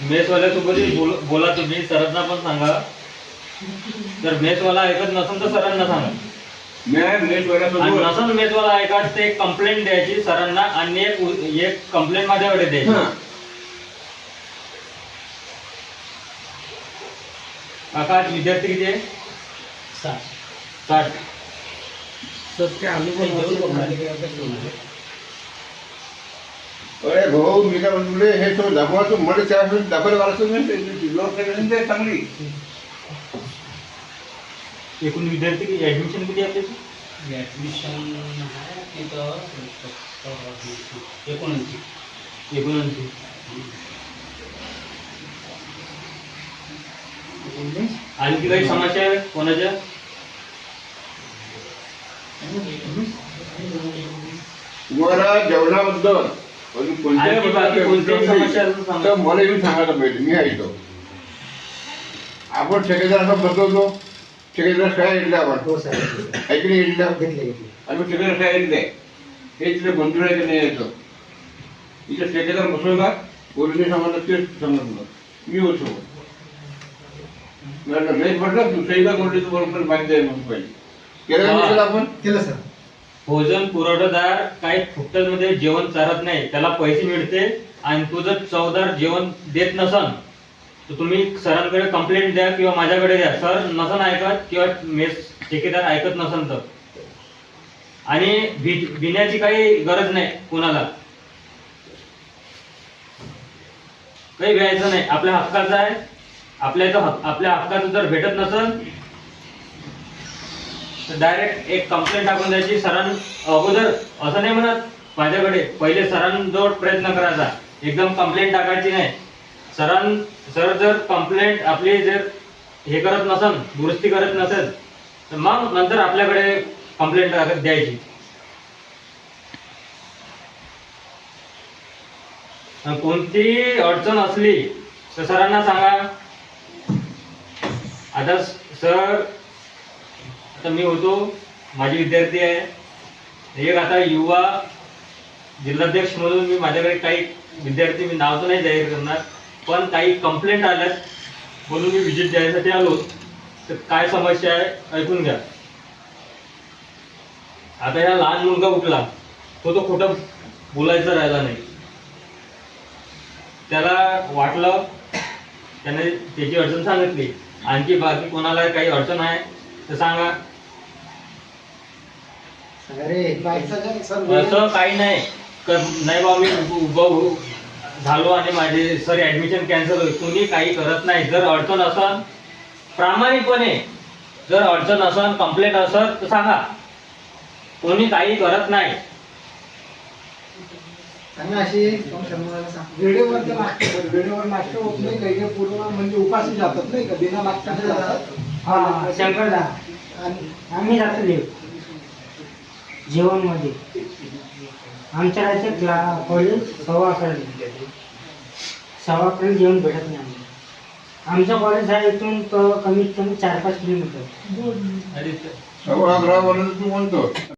मेसवाल्यासोबतही बोल बोला तुम्ही सरांना पण सांगा. जर मेसवाला ऐकत नसेल तर सरांना सांगा. मी आणि नसेल मेसवाला ऐकत ते कंप्लेंट द्यायची सरांना आणि एक एक कंप्लेंट माझ्याकडे द्यायची. काका आज विद्यार्थी किती आहे? साठ. अरे भाऊ मी काय म्हणतो रे, हे तो दाखवायचो मला त्या दाखवायला नाही ते चांगली. एकूण विद्यार्थी ऍडमिशन किती आहे आपल्याची एकोणऐंशी. आणखी काही समस्या आहे कोणाच्या? तुम्हाला जेवणाबद्दल आणखी बाकी कोणत्याही प्रकारची समस्या असेल सांगा. तर मला येऊन सांगायला पाहिजे मी इथं. आपण ठेकेदार असं बसवतो ठेकेदार काय येईल आपण. हो ऐकले घेतले घेतले. आणि मग ठेकेदार काय येईल हे तिथे मंजूर आहे की नाही यायचं? इथे ठेकेदार बसवला पोलिसांनी सांगितलं तेच सांगितलं. मी होतो म्हटलं नाही म्हटलं दुसरीला कोणती तू बरोबर माहिती आहे म्हणून पाहिजे. हा. केलं आपण? केलं सर. भोजन पुरवठादार काही फुकटमध्ये जेवण चालत नाही. त्याला पैसे मिळते आणि तू जर चवदार जेवण देत नसन तर तुम्ही सरांकडे कंप्लेंट द्या किंवा माझ्याकडे द्या. सर नसन ऐकत किंवा मेस ठेकेदार ऐकत नसन तर. आणि भिण्याची काही गरज नाही कोणाला. काही भ्यायचं नाही. आपल्या हक्काचं आहे. आपल्या इथं हक- आपल्या हक्काचं जर भेटत नसल डायरेक्ट एक कंप्लेंट टाकून द्यायची. सरां अगोदर असं नाही म्हणत माझ्याकडे पहिले सरांजवळ प्रयत्न करायचा. एकदम कंप्लेंट टाकायची नाही. सरां सर जर कंप्लेंट आपली जर हे करत नसेल दुरुस्ती करत नसेल तर मग नंतर आपल्याकडे कंप्लेंट टाकत द्यायची. कोणतीही अडचण असली तर सरांना सांगा. आता सर आता मी होतो माझे विद्यार्थी आहे. एक आता युवा जिल्हाध्यक्ष म्हणून मी माझ्याकडे काही विद्यार्थी मी नाव तर नाही जाहीर करणार पण काही कंप्लेंट आल्यात म्हणून मी विजिट द्यायसाठी आलो. तर काय समस्या आहे ऐकून घ्या. आता ह्या लहान मुलगा उठला. तो तो खोटं बोलायचं राहिला नाही. त्याला वाटलं त्याने त्याची अडचण सांगितली. आणखी बाकी कोणाला काही अडचण आहे तर सांगा. असं काही नाही. क- नाही बा मी उभं उभं झालो आणि माझे सर ऍडमिशन कॅन्सल होईल. तुम्ही काही करत नाही. जर अडचण असन प्रामाणिकपणे जर अडचण असन कंप्लेंट असत तर सांगा. कोणी काही करत नाही. आणि अशी वेळेवर वेळेवर नाश्ता होत नाही काही काही पूर्ण म्हणजे उपाशी जातात नाही का बिना नाश्त्याने जातात. हा शंकरदा आणि आम्ही जातो देव. जेवणमध्ये. आमच्या राज्यात कॉलेज सव्वा अकरा सव्वा अकरा जेवण भेटत नाही आम्हाला. आमचं कॉलेज आहे इथून कमीत कमी चार पाच किलोमीटर. सव्वा अकरा पर्यंत तू म्हणतो.